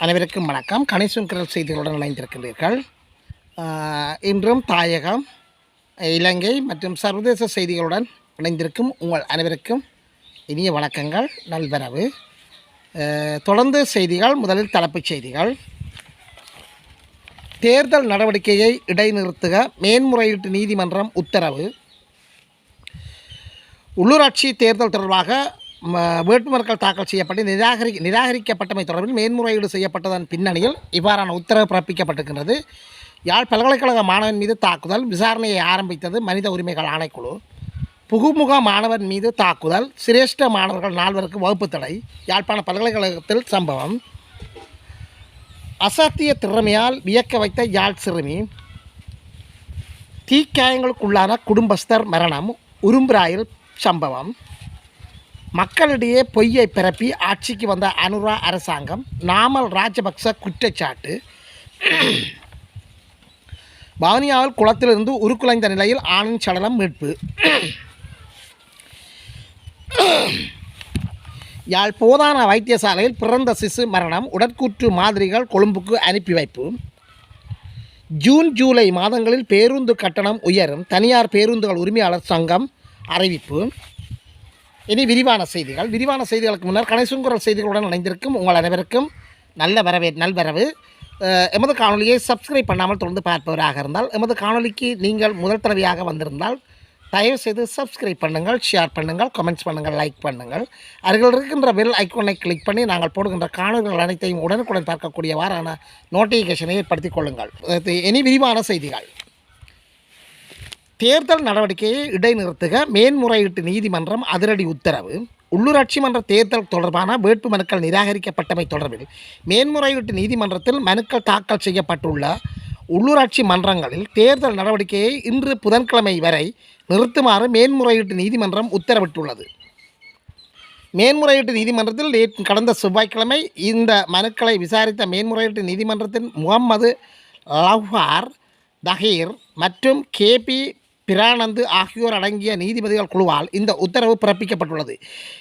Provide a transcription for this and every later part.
அனைவருக்கும் வணக்கம். கணேசுங்கரல் செய்திகளுடன் இணைந்திருக்கின்றீர்கள். இன்றும் தாயகம் இலங்கை மற்றும் சர்வதேச செய்திகளுடன் இணைந்திருக்கும் உங்கள் அனைவருக்கும் இனிய வணக்கங்கள். நல்வரவு. தொடர்ந்து செய்திகள் முதலில் தலைப்புச் செய்திகள். தேர்தல் நடவடிக்கையை இடைநிறுத்துக மேன்முறையீட்டு நீதிமன்றம் உத்தரவு. உள்ளூராட்சி தேர்தல் தொடர்பாக வேட்புமனுக்கள் தாக்கல் செய்யப்பட்டு நிராகரி நிராகரிக்கப்பட்டமை தொடர்பில் மேன்முறையீடு செய்யப்பட்டதன் பின்னணியில் இவ்வாறான உத்தரவு பிறப்பிக்கப்பட்டிருக்கின்றது. யாழ் பல்கலைக்கழக மாணவன் மீது தாக்குதல் விசாரணையை ஆரம்பித்தது மனித உரிமைகள் ஆணைக்குழு. புகுமுக மாணவன் மீது தாக்குதல் சிரேஷ்ட மாணவர்கள் நால்வருக்கு வகுப்பு தடை யாழ்ப்பாண பல்கலைக்கழகத்தில் சம்பவம். அசாத்திய திறமையால் வியக்க வைத்த யாழ் சிறுமி தீக்காயங்களுக்குள்ளான குடும்பஸ்தர் மரணம் உரும்பிராயில் சம்பவம். மக்களிடையே பொய்யை பிறப்பி ஆட்சிக்கு வந்த அனுரா அரசாங்கம் நாமல் ராஜபக்ச குற்றச்சாட்டு. வவுனியாவில் குளத்திலிருந்து உருக்குலைந்த நிலையில் ஆணின் சடலம் மீட்பு. யாழ் போதான வைத்தியசாலையில் பிறந்த சிசு மரணம் உடற்கூற்று மாதிரிகள் கொழும்புக்கு அனுப்பி வைப்பு. ஜூன் ஜூலை மாதங்களில் பேருந்து கட்டணம் உயரும் தனியார் பேருந்துகள் உரிமையாளர் சங்கம் அறிவிப்பு. இனி விரிவான செய்திகள். விரிவான செய்திகளுக்கு முன்னர் கணேசுங்குரல் செய்திகளுடன் இணைந்திருக்கும் உங்கள் அனைவருக்கும் நல்ல வரவே நல்வரவு. எமது காணொலியை சப்ஸ்கிரைப் பண்ணாமல் தொடர்ந்து பார்ப்பவராக இருந்தால் எமது காணொலிக்கு நீங்கள் முதல் தடவையாக வந்திருந்தால் தயவு செய்து சப்ஸ்கிரைப் பண்ணுங்கள் ஷேர் பண்ணுங்கள் கமெண்ட்ஸ் பண்ணுங்கள் லைக் பண்ணுங்கள். அருகில் இருக்கின்ற பெல் ஐக்கோனை கிளிக் பண்ணி நாங்கள் போடுகின்ற காணொலிகள் அனைத்தையும் உடனுக்குடன் பார்க்கக்கூடியவாறான நோட்டிஃபிகேஷனை ஏற்படுத்திக் கொள்ளுங்கள். இனி விரிவான செய்திகள். தேர்தல் நடவடிக்கையை இடைநிறுத்துக மேன்முறையீட்டு நீதிமன்றம் அதிரடி உத்தரவு. உள்ளூராட்சி மன்ற தேர்தல் தொடர்பான வேட்பு மனுக்கள் நிராகரிக்கப்பட்டமை தொடர்பில் மேன்முறையீட்டு நீதிமன்றத்தில் மனுக்கள் தாக்கல் செய்யப்பட்டுள்ள உள்ளூராட்சி மன்றங்களில் தேர்தல் நடவடிக்கையை இன்று புதன்கிழமை வரை நிறுத்துமாறு மேன்முறையீட்டு நீதிமன்றம் உத்தரவிட்டுள்ளது. மேன்முறையீட்டு நீதிமன்றத்தில் நேற்று கடந்த செவ்வாய்க்கிழமை இந்த மனுக்களை விசாரித்த மேன்முறையீட்டு நீதிமன்றத்தின் முகம்மது லவ்ஹார் தஹீர் மற்றும் கேபி பிரானந்து ஆகியோர் அடங்கிய நீதிபதிகள் குழுவால் இந்த உத்தரவு பிறப்பிக்கப்பட்டுள்ளது.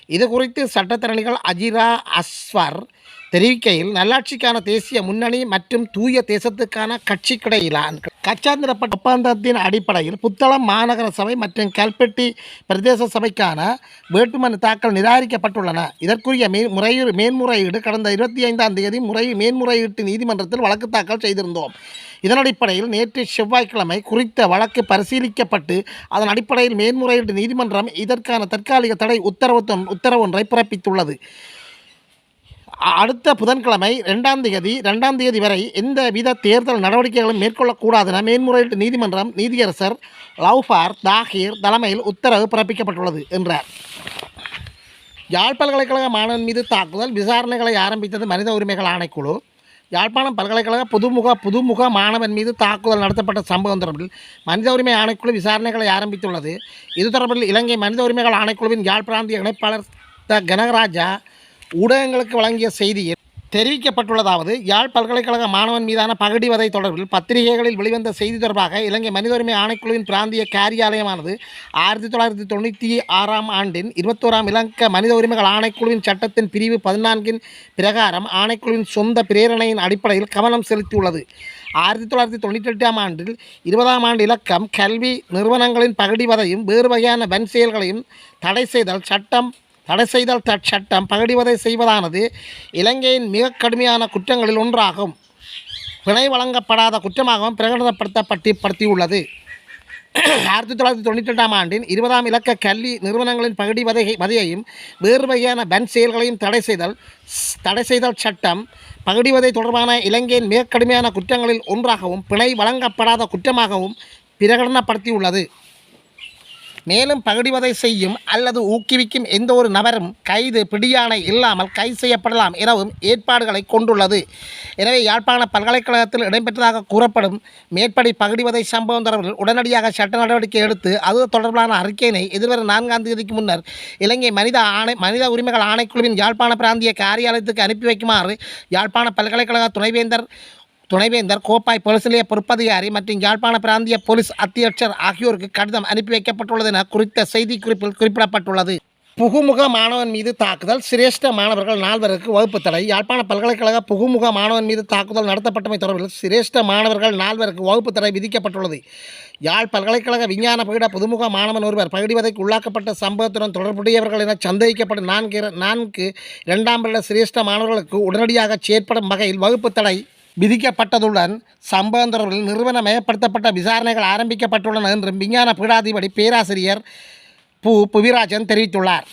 இது குறித்து சட்டத்தரணிகள் அஜிரா அஸ்வர் தெரிவிக்கையில் நல்லாட்சிக்கான தேசிய முன்னணி மற்றும் தூய தேசத்துக்கான கட்சிக்கிடையிலான கச்சாந்திரப்பட்ட ஒப்பந்தத்தின் அடிப்படையில் புத்தளம் மாநகர சபை மற்றும் கல்பெட்டி பிரதேச சபைக்கான வேட்புமனு தாக்கல் நிராகரிக்கப்பட்டுள்ளன. இதற்குரிய மே முறையீடு மேன்முறையீடு கடந்த இருபத்தி ஐந்தாம் தேதி முறை மேன்முறையீட்டு நீதிமன்றத்தில் வழக்கு தாக்கல் செய்திருந்தோம். இதன் அடிப்படையில் நேற்று செவ்வாய்க்கிழமை குறித்த வழக்கு பரிசீலிக்கப்பட்டு அதன் அடிப்படையில் மேன்முறையீட்டு நீதிமன்றம் இதற்கான தற்காலிக தடை உத்தரவு உத்தரவு ஒன்றை பிறப்பித்துள்ளது. அடுத்த புதன்கிழமை ரெண்டாம் தேதி ரெண்டாம் தேதி வரை எந்த வித தேர்தல் நடவடிக்கைகளும் மேற்கொள்ளக்கூடாதென மேன்முறையீட்டு நீதிமன்றம் நீதியரசர் லவ்ஃபார் தாஹீர் தலைமையில் உத்தரவு பிறப்பிக்கப்பட்டுள்ளது என்றார். யாழ் பல்கலைக்கழக மாணவன் மீது தாக்குதல் விசாரணைகளை ஆரம்பித்தது மனித உரிமைகள் ஆணைக்குழு. யாழ்ப்பாணம் பல்கலைக்கழக புதுமுக புதுமுக மாணவன் மீது தாக்குதல் நடத்தப்பட்ட சம்பவம் தொடர்பில் மனித உரிமை ஆணைக்குழு விசாரணைகளை ஆரம்பித்துள்ளது. இது தொடர்பில் இலங்கை மனித உரிமைகள் ஆணைக்குழுவின் யாழ் பிராந்திய இணைப்பாளர் த. கனகராஜா ஊடகங்களுக்கு வழங்கிய செய்தியில் தெரிவிக்கப்பட்டுள்ளதாவது யாழ் பல்கலைக்கழக மாணவன் மீதான பகடிவதை தொடர்பில் பத்திரிகைகளில் வெளிவந்த செய்தி தொடர்பாக இலங்கை மனித உரிமை ஆணைக்குழுவின் பிராந்திய காரியாலயமானது ஆயிரத்தி தொள்ளாயிரத்தி தொண்ணூற்றி ஆறாம் ஆண்டின் இருபத்தோராம் இலங்கை மனித உரிமைகள் ஆணைக்குழுவின் சட்டத்தின் பிரிவு பதினான்கின் பிரகாரம் ஆணைக்குழுவின் சொந்த பிரேரணையின் அடிப்படையில் கவனம் செலுத்தியுள்ளது. ஆயிரத்தி தொள்ளாயிரத்தி தொண்ணூற்றி எட்டாம் ஆண்டில் இருபதாம் ஆண்டு இலக்கம் கல்வி நிறுவனங்களின் பகடிவதையும் வேறு வகையான வன் செயல்களையும் தடை செய்தல் சட்டம் தடை செய்தல் சட்டம் பகடிவதை செய்வதானது இலங்கையின் மிக கடுமையான குற்றங்களில் ஒன்றாகும். பிணை வழங்கப்படாத குற்றமாகவும் பிரகடனப்படுத்தப்பட்டு படுத்தியுள்ளது ஆயிரத்தி தொள்ளாயிரத்தி தொண்ணூற்றி ரெண்டாம் ஆண்டின் இருபதாம் இலக்க கல்வி நிறுவனங்களின் பகுதி வதை வதையையும் வேறு வகையான பன் செயல்களையும் தடை செய்தல் ஸ்- தடை செய்தல் சட்டம் பகுடிவதை தொடர்பான இலங்கையின் மிக கடுமையான குற்றங்களில் ஒன்றாகவும் பிணை வழங்கப்படாத குற்றமாகவும் பிரகடனப்படுத்தியுள்ளது. மேலும் பகுடிவதை செய்யும் அல்லது ஊக்குவிக்கும் எந்த ஒரு நபரும் கைது பிடியாணை இல்லாமல் கைது செய்யப்படலாம் எனவும் ஏற்பாடுகளை கொண்டுள்ளது. எனவே யாழ்ப்பாண பல்கலைக்கழகத்தில் இடம்பெற்றதாக கூறப்படும் மேற்படி பகுடிவதை சம்பவம் தொடர்பில் உடனடியாக சட்ட நடவடிக்கை எடுத்து அது தொடர்பான அறிக்கையினை எதிர்வரும் நான்காம் தேதிக்கு முன்னர் இலங்கை மனித ஆணை மனித உரிமைகள் ஆணைக்குழுவின் யாழ்ப்பாண பிராந்திய காரியாலயத்துக்கு அனுப்பி வைக்குமாறு யாழ்ப்பாண பல்கலைக்கழக துணைவேந்தர் துணைவேந்தர் கோப்பாய் போலீஸ் பொறுப்பதிகாரி மற்றும் யாழ்ப்பாண பிராந்திய போலீஸ் அத்தியட்சர் ஆகியோருக்கு கடிதம் அனுப்பி வைக்கப்பட்டுள்ளது என குறித்த செய்திக்குறிப்பில் குறிப்பிடப்பட்டுள்ளது. புகுமுக மாணவன் மீது தாக்குதல் சிரேஷ்ட மாணவர்கள் நால்வருக்கு வகுப்பு தடை யாழ்ப்பாண பல்கலைக்கழக புகுமுக மாணவன் மீது தாக்குதல் நடத்தப்பட்டமை தொடர்பில் சிரேஷ்ட மாணவர்கள் நால்வருக்கு வகுப்பு தடை விதிக்கப்பட்டுள்ளது. யாழ் பல்கலைக்கழக விஞ்ஞான பீட புதுமுக மாணவன் ஒருவர் பகிடிவதைக்கு உள்ளாக்கப்பட்ட சம்பவத்துடன் தொடர்புடையவர்கள் என சந்தேகிக்கப்படும் நான்கு நான்கு இரண்டாம் வருட சிரேஷ்ட மாணவர்களுக்கு உடனடியாக செயற்படும் வகையில் வகுப்பு தடை விதிக்கப்பட்டதுடன் சம்பவம் தொடர்பில் நிறுவனமயப்படுத்தப்பட்ட விசாரணைகள் ஆரம்பிக்கப்பட்டுள்ளன என்றும் விஞ்ஞான பீடாதிபதி பேராசிரியர் பு புவிராஜன் தெரிவித்துள்ளார்.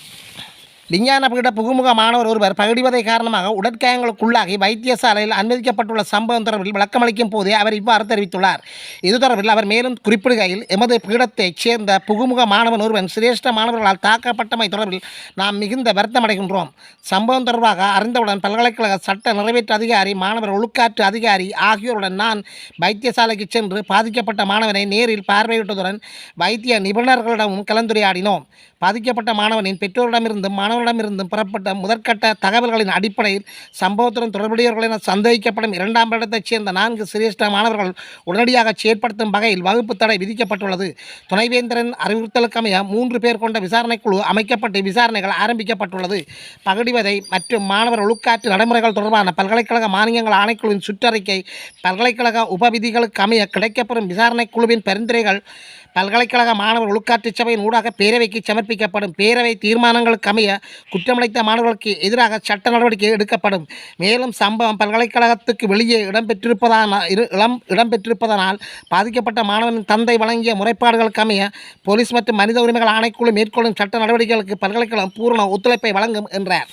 விஞ்ஞான பீட புகுமுக மாணவர் ஒருவர் பகிடிவதை காரணமாக உடற்காயங்களுக்குள்ளாகி வைத்தியசாலையில் அனுமதிக்கப்பட்டுள்ள சம்பவம் தொடர்பில் விளக்கமளிக்கும் போதே அவர் இவ்வாறு தெரிவித்துள்ளார் இது தொடர்பில் அவர் மேலும் குறிப்பிடுகையில் எமது பீடத்தைச் சேர்ந்த புகுமுக மாணவன் ஒருவன் சிரேஷ்ட மாணவர்களால் தாக்கப்பட்டமை தொடர்பில் நாம் மிகுந்த வருத்தமடைகின்றோம் சம்பவம் தொடர்பாக அறிந்தவுடன் பல்கலைக்கழக சட்ட நிறைவேற்று அதிகாரி மாணவர் ஒழுக்காற்று அதிகாரி ஆகியோருடன் நான் வைத்தியசாலைக்கு சென்று பாதிக்கப்பட்ட மாணவனை நேரில் பார்வையிட்டதுடன் வைத்திய நிபுணர்களிடமும் கலந்துரையாடினோம் பாதிக்கப்பட்ட மாணவனின் பெற்றோரிடமிருந்தும் மாணவரிடமிருந்தும் பெறப்பட்ட முதற்கட்ட தகவல்களின் அடிப்படையில் சம்பவத்துடன் தொடர்புடையவர்கள் என சந்தேகிக்கப்படும் இரண்டாம் இடத்தைச் சேர்ந்த நான்கு சிரேஷ்ட மாணவர்கள் உடனடியாக செயற்படுத்தும் வகையில் வகுப்பு தடை விதிக்கப்பட்டுள்ளது. துணைவேந்தரின் அறிவுறுத்தலுக்கமைய மூன்று பேர் கொண்ட விசாரணைக்குழு அமைக்கப்பட்டு விசாரணைகள் ஆரம்பிக்கப்பட்டுள்ளது. பகடிவதை மற்றும் மாணவர் ஒழுக்காற்று நடைமுறைகள் தொடர்பான பல்கலைக்கழக மானியங்கள் ஆணைக்குழுவின் சுற்றறிக்கை பல்கலைக்கழக உபவிதிகளுக்கு அமைய கிடைக்கப்பெறும் விசாரணைக்குழுவின் பரிந்துரைகள் பல்கலைக்கழக மாணவர் ஒழுக்காற்று சபையின் ஊடாக பேரவைக்கு சமர்ப்பிக்கப்படும் பேரவை தீர்மானங்களுக்கு அமைய குற்றமளித்த மாணவர்களுக்கு எதிராக சட்ட நடவடிக்கை எடுக்கப்படும். மேலும் சம்பவம் பல்கலைக்கழகத்துக்கு வெளியே இடம்பெற்றிருப்பதான இரு இளம் இடம்பெற்றிருப்பதனால் பாதிக்கப்பட்ட மாணவனின் தந்தை வழங்கிய முறைப்பாடுகளுக்கு அமைய போலீஸ் மற்றும் மனித உரிமைகள் ஆணைக்குழு மேற்கொள்ளும் சட்ட நடவடிக்கைகளுக்கு பல்கலைக்கழகம் பூரண ஒத்துழைப்பை வழங்கும் என்றார்.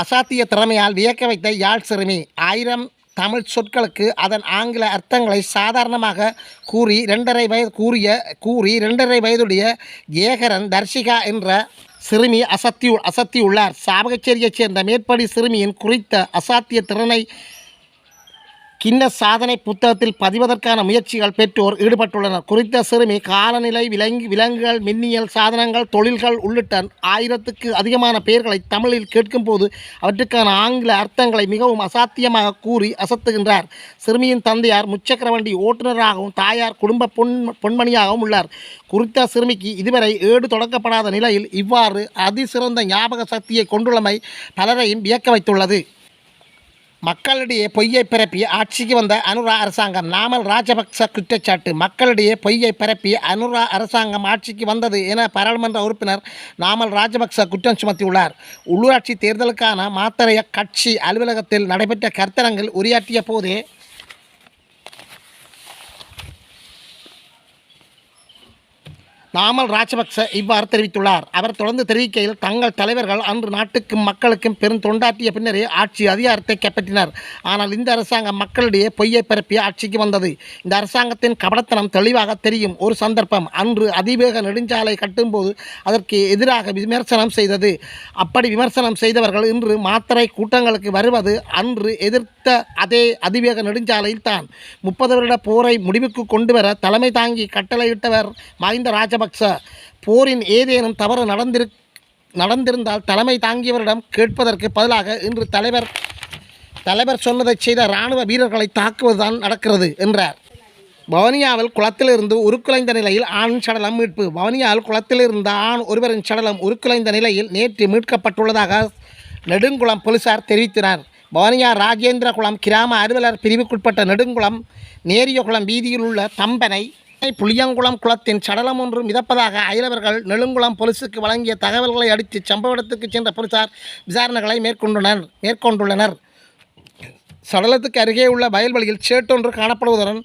அசாத்திய திறமையால் வியக்க வைத்த யாழ் சிறுமி ஆயிரம் தமிழ் சொற்களுக்கு அதன் ஆங்கில அர்த்தங்களை சாதாரணமாக கூறி ரெண்டரை வயது கூறிய கூறி ரெண்டரை வயதுடைய ஏகரன் தர்ஷிகா என்ற சிறுமி அசத்தியு அசத்தியுள்ளார். சாவகச்சேரியைச் சேர்ந்த மேற்படி சிறுமியின் குறித்த அசாத்திய திறனை கிண்ண சாதனை புத்தகத்தில் பதிவதற்கான முயற்சிகள் பெற்றோர் ஈடுபட்டுள்ளனர். குறித்த சிறுமி காலநிலை விலங்கு விலங்குகள் மின்னியல் சாதனங்கள் தொழில்கள் உள்ளிட்ட ஆயிரத்துக்கு அதிகமான பெயர்களை தமிழில் கேட்கும்போது அவற்றுக்கான ஆங்கில அர்த்தங்களை மிகவும் அசாத்தியமாக கூறி அசத்துகின்றார். சிறுமியின் தந்தையார் முச்சக்கரவண்டி ஓட்டுநராகவும் தாயார் குடும்ப பொன் பொன்மணியாகவும் உள்ளார். குறித்த சிறுமிக்கு இதுவரை ஏடு தொடக்கப்படாத நிலையில் இவ்வாறு அதிசிறந்த ஞாபக சக்தியை கொண்டுள்ளமை பலரையும் வியக்க வைத்துள்ளது. மக்களிடையே பொய்யை பரப்பி ஆட்சிக்கு வந்த அனுரா அரசாங்கம் நாமல் ராஜபக்ச குற்றச்சாட்டு. மக்களிடையே பொய்யை பரப்பி அனுரா அரசாங்கம் ஆட்சிக்கு வந்தது என பாராளுமன்ற உறுப்பினர் நாமல் ராஜபக்ச குற்றம் சுமத்தியுள்ளார். உள்ளூராட்சி தேர்தலுக்கான மாத்தறைய கட்சி அலுவலகத்தில் நடைபெற்ற கருத்தரங்கில் உரையாற்றிய போதே நாமல் ராஜபக்ச இவ்வாறு தெரிவித்துள்ளார். அவர் தொடர்ந்து தெரிவிக்கையில் தங்கள் தலைவர்கள் அன்று நாட்டுக்கும் மக்களுக்கும் பெரும் தொண்டாற்றிய பின்னரே ஆட்சி அதிகாரத்தை கைப்பற்றினர். ஆனால் இந்த அரசாங்கம் மக்களிடையே பொய்யை பரப்பி ஆட்சிக்கு வந்தது. இந்த அரசாங்கத்தின் கபடத்தனம் தெளிவாக தெரியும். ஒரு சந்தர்ப்பம் அன்று அதிவேக நெடுஞ்சாலை கட்டும்போது அதற்கு எதிராக விமர்சனம் செய்தது. அப்படி விமர்சனம் செய்தவர்கள் இன்று மாத்திரை கூட்டங்களுக்கு வருவது அன்று எதிர்த்த அதே அதிவேக நெடுஞ்சாலையில் தான் முப்பது வருட போரை முடிவுக்கு கொண்டு வர தலைமை தாங்கி கட்டளையிட்டவர் மஹிந்த ராஜபக்ச போரின் ஏதேனும் தவறு நடந்திரு நடந்திருந்தால் தலைமை தாங்கியவரிடம் கேட்பதற்கு பதிலாக இன்று தலைவர் தலைவர் சொன்னதை செய்த இராணுவ வீரர்களை தாக்குவதுதான் நடக்கிறது என்றார். வவனியாவில் குளத்திலிருந்து உருக்குலைந்த நிலையில் ஆண் சடலம் மீட்பு. வவுனியாவில் குளத்தில் இருந்த ஆண் ஒருவரின் சடலம் உருக்குலைந்த நிலையில் நேற்று மீட்கப்பட்டுள்ளதாக நெடுங்குளம் போலீசார் தெரிவித்தனர். வவுனியா ராஜேந்திரகுளம் கிராம அலுவலர் பிரிவுக்குட்பட்ட நெடுங்குளம் நேரியகுளம் வீதியில் உள்ள தம்பனை புளியங்குளம் குளத்தின் சடலம் ஒன்று மிதப்பதாக அயலவர்கள் நெடுங்குளம் போலீசுக்கு வழங்கிய தகவல்களை அடுத்து சம்பவ இடத்துக்கு சென்ற போலீசார் விசாரணைகளை மேற்கொண்டுள்ளனர் மேற்கொண்டுள்ளனர். சடலத்துக்கு அருகே உள்ள வயல்வெளியில் சேட்டொன்று காணப்படுவதுடன்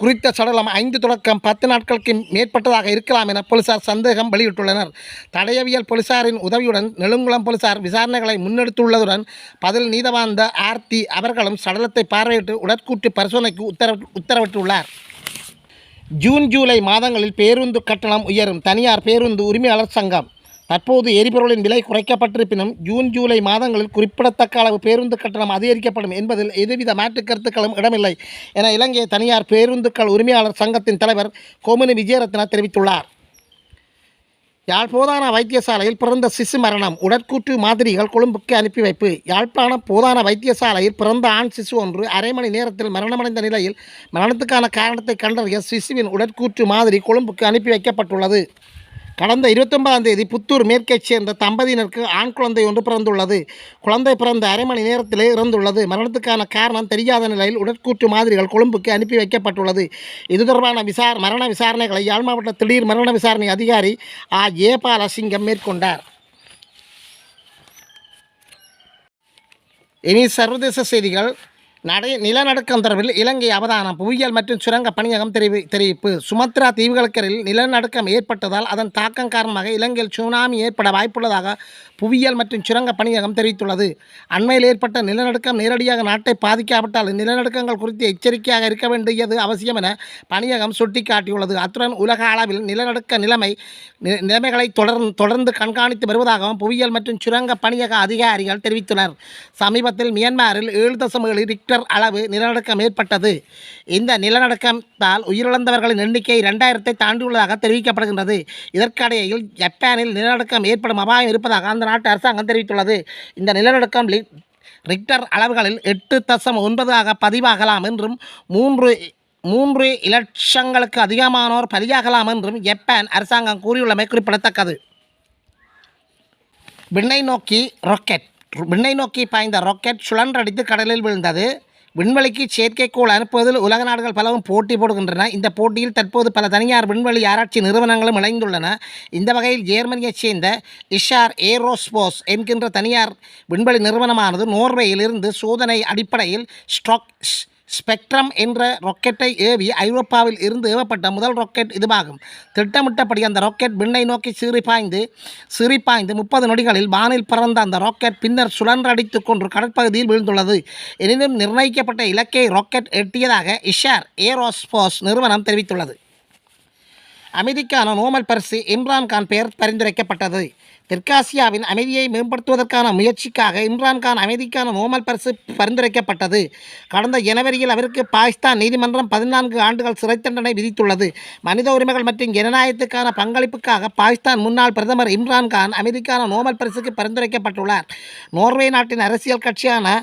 குறித்த சடலம் ஐந்து தொடக்கம் பத்து நாட்களுக்கு மேற்பட்டதாக இருக்கலாம் என போலீசார் சந்தேகம் வெளியிட்டுள்ளனர். தடையவியல் போலீசாரின் உதவியுடன் நெலுங்குளம் போலீசார் விசாரணைகளை முன்னெடுத்துள்ளதுடன் பதில் நீதவாந்த ஆர்த்தி அவர்களும் சடலத்தை பார்வையிட்டு உடற்கூட்டு பரிசோதனைக்கு உத்தரவு உத்தரவிட்டுள்ளார். ஜூன் ஜூலை மாதங்களில் பேருந்து கட்டணம் உயரும். தனியார் பேருந்து உரிமையாளர் சங்கம். தற்போது எரிபொருளின் விலை குறைக்கப்பட்டிருப்பினும் ஜூன் ஜூலை மாதங்களில் குறிப்பிடத்தக்க அளவு பேருந்து கட்டணம் அதிகரிக்கப்படும் என்பதில் எதுவித மாற்றுக் கருத்துக்களும் இடமில்லை என இலங்கை தனியார் பேருந்துக்கள் உரிமையாளர் சங்கத்தின் தலைவர் கோமினி விஜயரத்ன தெரிவித்துள்ளார். யாழ் போதான வைத்தியசாலையில் பிறந்த சிசு மரணம். உடற்கூற்று மாதிரிகள் கொழும்புக்கு அனுப்பி வைப்பு. யாழ்ப்பாணம் போதான வைத்தியசாலையில் பிறந்த ஆண் சிசு ஒன்று அரை மணி நேரத்தில் மரணமடைந்த நிலையில் மரணத்துக்கான காரணத்தை கண்டறிய சிசுவின் உடற்கூற்று மாதிரி கொழும்புக்கு அனுப்பி வைக்கப்பட்டுள்ளது. கடந்த இருபத்தொன்பதாம் தேதி புத்தூர் மேற்கைச் சேர்ந்த தம்பதியினருக்கு ஆண் குழந்தை ஒன்று பிறந்துள்ளது. குழந்தை பிறந்த அரை மணி நேரத்திலே இறந்துள்ளது. மரணத்துக்கான காரணம் தெரியாத நிலையில் உடற்கூற்று மாதிரிகள் கொழும்புக்கு அனுப்பி வைக்கப்பட்டுள்ளது. இது தொடர்பான விசார மரண விசாரணைகளை யாழ் மாவட்ட திடீர் மரண விசாரணை அதிகாரி ஆ. ஜெயபாலசிங்கம் மேற்கொண்டார். இனி சர்வதேச செய்திகள். நடை நிலநடுக்கம் தொடர்பில் இலங்கை அவதானம் புவியியல் மற்றும் சுரங்க பணியகம் தெரிவி தெரிவிப்பு. சுமத்ரா தீவுகளுக்கரில் நிலநடுக்கம் ஏற்பட்டதால் அதன் தாக்கம் காரணமாக இலங்கையில் சுனாமி ஏற்பட வாய்ப்புள்ளதாக புவியியல் மற்றும் சுரங்க பணியகம் தெரிவித்துள்ளது. அண்மையில் ஏற்பட்ட நிலநடுக்கம் நேரடியாக நாட்டை பாதிக்காவிட்டால் நிலநடுக்கங்கள் குறித்து எச்சரிக்கையாக இருக்க வேண்டியது அவசியம் என பணியகம் சுட்டிக்காட்டியுள்ளது. அத்துடன் உலக அளவில் நிலநடுக்க நிலைமை நிலைமைகளை தொடர்ந்து தொடர்ந்து கண்காணித்து வருவதாகவும் புவியியல் மற்றும் சுரங்க பணியக அதிகாரிகள் தெரிவித்துள்ளனர். சமீபத்தில் மியான்மரில் ஏழு தசம் ஏழு ரிக்டர் அளவு நிலநடுக்கம் ஏற்பட்டது. இந்த நிலநடுக்கத்தால் உயிரிழந்தவர்களின் எண்ணிக்கை இரண்டாயிரத்தை தாண்டியுள்ளதாக தெரிவிக்கப்படுகின்றது. இதற்கிடையில் ஜப்பானில் நிலநடுக்கம் ஏற்படும் அபாயம் இருப்பதாக அந்த நாட்டு அரசாங்கம் தெரிவித்துள்ளது. இந்த நிலநடுக்கம் ரிக்டர் அளவுகளில் எட்டு தசம் ஒன்பதாக பதிவாகலாம் என்றும் மூன்று மூன்று இலட்சங்களுக்கு அதிகமானோர் பலியாகலாம் என்றும் ஜப்பான் அரசாங்கம் கூறியுள்ளமை குறிப்பிடத்தக்கது. விண்ணை நோக்கி ராக்கெட் விண்ணை நோக்கி பாய்ந்த ராக்கெட் சுழன்றடித்து கடலில் விழுந்தது. விண்வெளிக்கு செயற்கைக்கோள் அனுப்புவதில் உலக நாடுகள் பலவும் போட்டி போடுகின்றன. இந்த போட்டியில் தற்போது பல தனியார் விண்வெளி ஆராய்ச்சி நிறுவனங்களும் இணைந்துள்ளன. இந்த வகையில் ஜெர்மனியைச் சேர்ந்த இஷார் ஏரோஸ்போஸ் என்கின்ற தனியார் விண்வெளி நிறுவனமானது நோர்வேயிலிருந்து சோதனை அடிப்படையில் ஸ்ட்ராக் ஸ்பெக்ட்ரம் என்ற ராக்கெட்டை ஏவி ஐரோப்பாவில் இருந்து ஏவப்பட்ட முதல் ராக்கெட் இதுவாகும். திட்டமிட்டபடி அந்த ராக்கெட் விண்ணை நோக்கி சிறிபாய்ந்து பாய்ந்து பாய்ந்து முப்பது நொடிகளில் வானில் பறந்த அந்த ராக்கெட் பின்னர் சுழன்றடித்து கொண்டு கடற்பகுதியில் வீழ்ந்துள்ளது. எனினும் நிர்ணயிக்கப்பட்ட இலக்கை ராக்கெட் எட்டியதாக இஷார் ஏரோஸ்போஸ் நிறுவனம் தெரிவித்துள்ளது. அமைதிக்கான நோமல் பரிசு இம்ரான்கான் பெயர் பரிந்துரைக்கப்பட்டது. தெற்காசியாவின் அமைதியை மேம்படுத்துவதற்கான முயற்சிக்காக இம்ரான்கான் அமைதிக்கான நோமல் பரிசு பரிந்துரைக்கப்பட்டது. கடந்த ஜனவரியில் அவருக்கு பாகிஸ்தான் நீதிமன்றம் பதினான்கு ஆண்டுகள் சிறை தண்டனை விதித்துள்ளது. மனித உரிமைகள் மற்றும் ஜனநாயகத்துக்கான பங்களிப்புக்காக பாகிஸ்தான் முன்னாள் பிரதமர் இம்ரான்கான் அமைதிக்கான நோமல் பரிசுக்கு பரிந்துரைக்கப்பட்டுள்ளார். நோர்வே நாட்டின் அரசியல் கட்சியான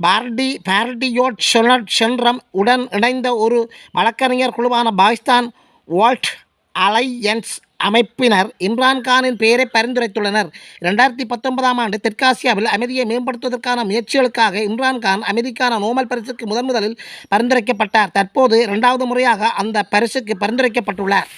பார்டி பார்டியோட் ஷெனட் சென்றம் உடன் இணைந்த ஒரு வழக்கறிஞர் குழுவான பாகிஸ்தான் வால்ட் அலையன்ஸ் அமைப்பினர் இம்ரான்கானின் பெயரை பரிந்துரைத்துள்ளனர். ரெண்டாயிரத்தி பத்தொன்பதாம் ஆண்டு தெற்காசியாவில் அமைதியை மேம்படுத்துவதற்கான முயற்சிகளுக்காக இம்ரான்கான் அமைதிக்கான நோபல் பரிசுக்கு முதன் முதலில் பரிந்துரைக்கப்பட்டார். தற்போது இரண்டாவது முறையாக அந்த பரிசுக்கு பரிந்துரைக்கப்பட்டுள்ளார்.